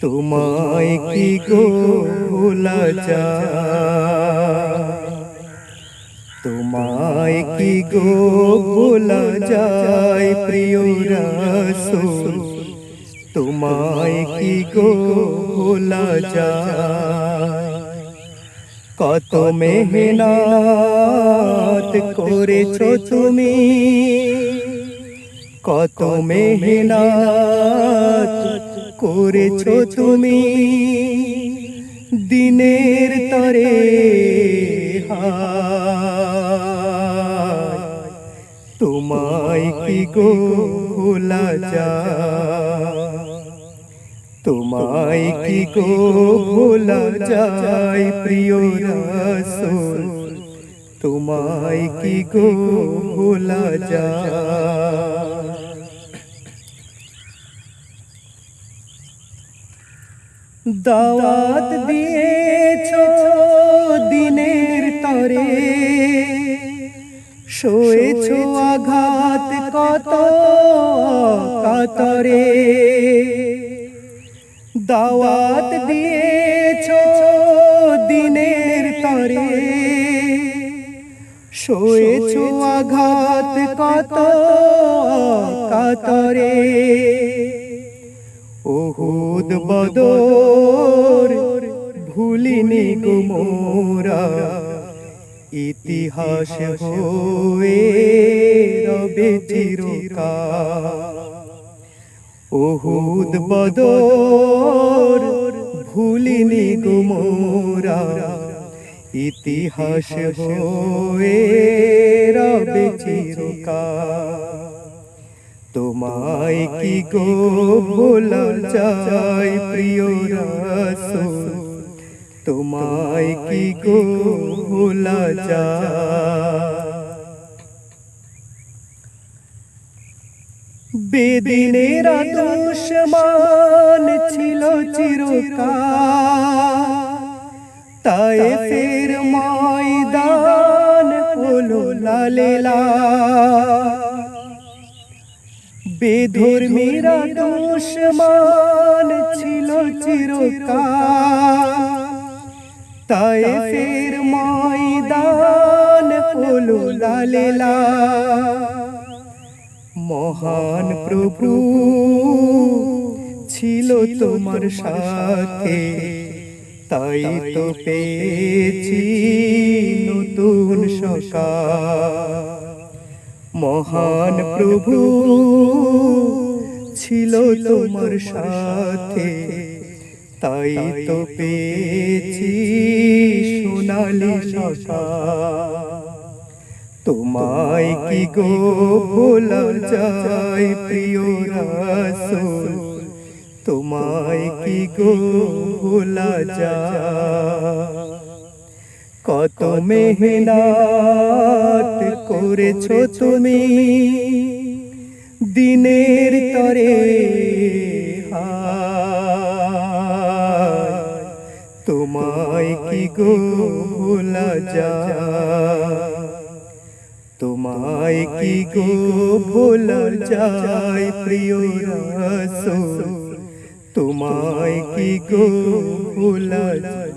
তোমায় কি গো ভোলা তোমায় কি গো ভোলা যায়, প্রিয় রাসূল? তোমায় কি গো ভোলা যায়? কত মেহনত করেছ তুমি? কত মেহনত করেছ তুমি? দিনের তরে তোমায় কি গো ভোলা যায়? তোমায় কি গো ভোলা যায়, প্রিয় রাসূল? তোমায় কি গো ভোলা যায়? দাওয়াত দিয়েছ দিনের তরে। শোয়েছ আঘাত কত কাতরে। দাওয়াত দিয়েছ দিনের তরে। শোয়েছ আঘাত কত কাতরে। ওহুদ বদর ভুলিনি মোরা ইতিহাস হয়ে রবে চিরকাল। ওহুদ বদর ভুলিনি গো মোরা। ইতিহাস হয়ে রবে চিরকাল। তোমায় কি গো ভোলা যায় প্রিয় রাসূল? তোমায় কি গো ভোলা যায় বেদিনেরা দুশ্মন ছিল চিরকাল। তাই ফের ময়দান হলো লালেলা বেধর্মীরা দুশ্মন ছিল চিরকাল। তাই ফের ময়দান হলো লালেলা। মহান প্রভু ছিল তোমার সাথে। তাই তো পেয়েছি নতুন সকাল। মহান প্রভু ছিল তোমার সাথে। তাই তো পেয়েছি সকাল তোমায় কি গো ভোলা যায় প্রিয় রাসূল? তোমায় কি গো ভোলা যায় কত মেহনত করেছ তুমি দিনের তরে? গো ভোলা যায়। তোমায় কি গো ভোলা যায়, প্রিয় রাসূল? তোমায় কি গো ভোলা যায়?